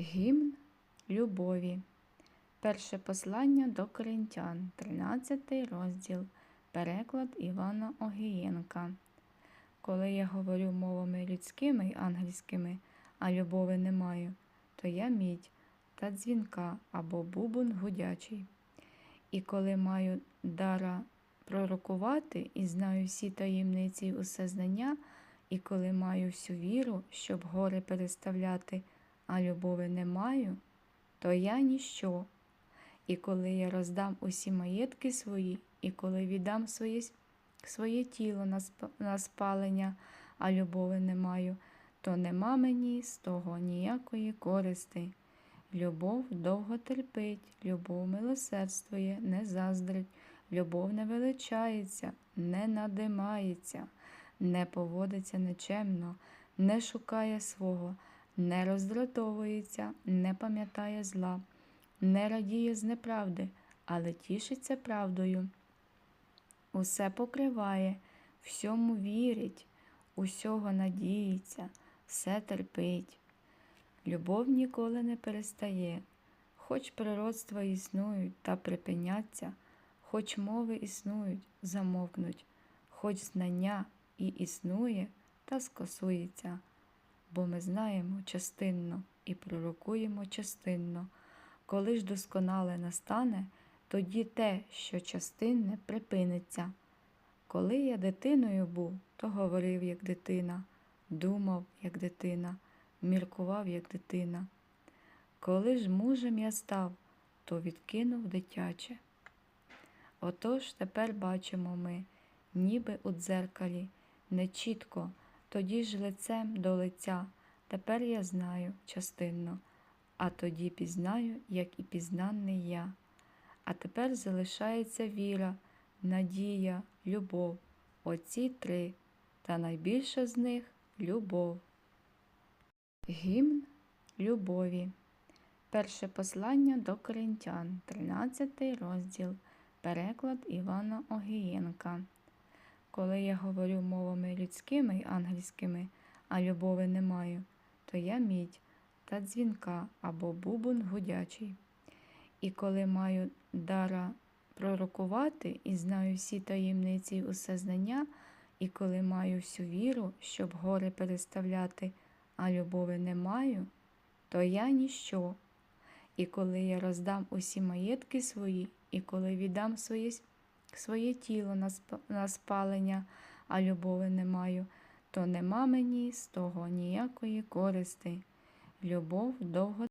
Гімн любові. Перше послання до Коринтян, 13 розділ. Переклад Івана Огієнка. Коли я говорю мовами людськими й ангельськими, а любови не маю, то я мідь та дзвінка або бубон гудячий. І коли маю дара пророкувати і знаю всі таємниці й усе знання, і коли маю всю віру, щоб гори переставляти, а любови не маю, то я ніщо. І коли я роздам усі маєтки свої, і коли віддам своє, своє тіло на, сп- на спалення, а любови не маю, то нема мені з того ніякої користи. Любов довго терпить, любов милосердствує, не заздрить, любов не величається, не надимається, не поводиться нечемно, не шукає свого, не роздратовується, не пам'ятає зла, не радіє з неправди, але тішиться правдою. Усе покриває, всьому вірить, усього надіється, все терпить. Любов ніколи не перестає, хоч природства існують та припиняться, хоч мови існують, замовкнуть, хоч знання і існує та скосується, бо ми знаємо частинно і пророкуємо частинно. Коли ж досконале настане, тоді те, що частинне, припиниться. Коли я дитиною був, то говорив як дитина, думав як дитина, міркував як дитина. Коли ж мужем я став, то відкинув дитяче. Отож тепер бачимо ми, ніби у дзеркалі, не чітко, тоді ж лицем до лиця. Тепер я знаю частинно, а тоді пізнаю, як і пізнаний я. А тепер залишається віра, надія, любов. Оці три, та найбільша з них любов. Гімн любові. Перше послання до Коринтян, 13 розділ. Переклад Івана Огієнка. Коли я говорю мовами людськими й ангельськими, а любови не маю, то я мідь та дзвінка або бубон гудячий. І коли маю дара пророкувати і знаю всі таємниці й усе знання, і коли маю всю віру, щоб гори переставляти, а любови не маю, то я ніщо. І коли я роздам усі маєтки свої, і коли віддам своє, своє тіло на, спалення, а любови не маю, то нема мені з того ніякої користи. Любов довго